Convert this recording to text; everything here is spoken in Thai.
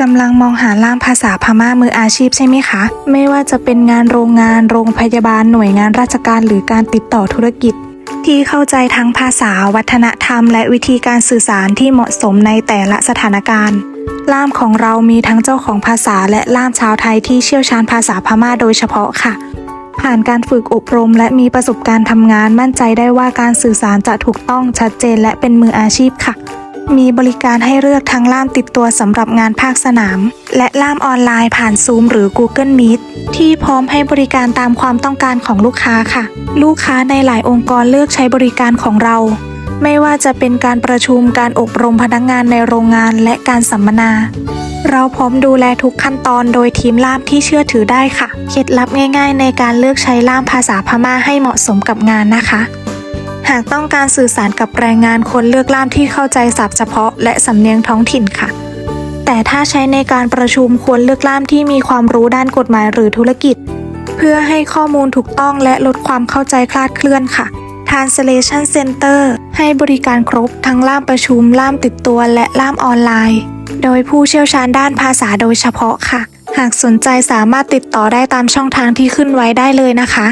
กำลังมองหาล่ามภาษาพม่ามืออาชีพใช่ไหมคะ ไม่ว่าจะเป็นงานโรงงานโรงพยาบาลหน่วยงานราชการหรือการติดต่อธุรกิจ ที่เข้าใจทั้งภาษาวัฒนธรรม และวิธีการสื่อสารที่เหมาะสมในแต่ละสถานการณ์ ล่ามของเรามีทั้งเจ้าของภาษาและล่ามชาวไทยที่เชี่ยวชาญภาษาพม่าโดยเฉพาะค่ะ ผ่านการฝึกอบรม และมีประสบการณ์ทำงานมั่นใจได้ว่าการสื่อสารจะถูกต้องชัดเจนและเป็นมืออาชีพค่ะ มีบริการให้เลือกทั้งล่ามติดตัวสำหรับงานภาคสนาม และล่ามออนไลน์ผ่าน Zoom หรือ Google Meet ที่พร้อมให้บริการตามความต้องการของลูกค้าค่ะ ลูกค้าในหลายองค์กรเลือกใช้บริการของเรา ไม่ว่าจะเป็นการประชุมการอบรมพนักงานในโรงงานและการสัมมนา เราพร้อมดูแลทุกขั้นตอนโดยทีมล่ามที่เชื่อถือได้ค่ะ เคล็ดลับง่าย ๆ ในการเลือกใช้ล่ามภาษาพม่าให้เหมาะสมกับงานนะคะ หากต้องการสื่อสารกับแรงงานควรเลือกล่ามที่เข้าใจศัพท์เฉพาะและสำเนียงท้องถิ่นค่ะ แต่ถ้าใช้ในการประชุมควรเลือกล่ามที่มีความรู้ด้านกฎหมายหรือธุรกิจ เพื่อให้ข้อมูลถูกต้องและลดความเข้าใจคลาดเคลื่อนค่ะ Translation Center ให้บริการครบทั้งล่ามประชุม ล่ามติดตัวและล่ามออนไลน์ โดยผู้เชี่ยวชาญด้านภาษาโดยเฉพาะค่ะ หากสนใจสามารถติดต่อได้ตามช่องทางที่ขึ้นไว้ได้เลยนะคะ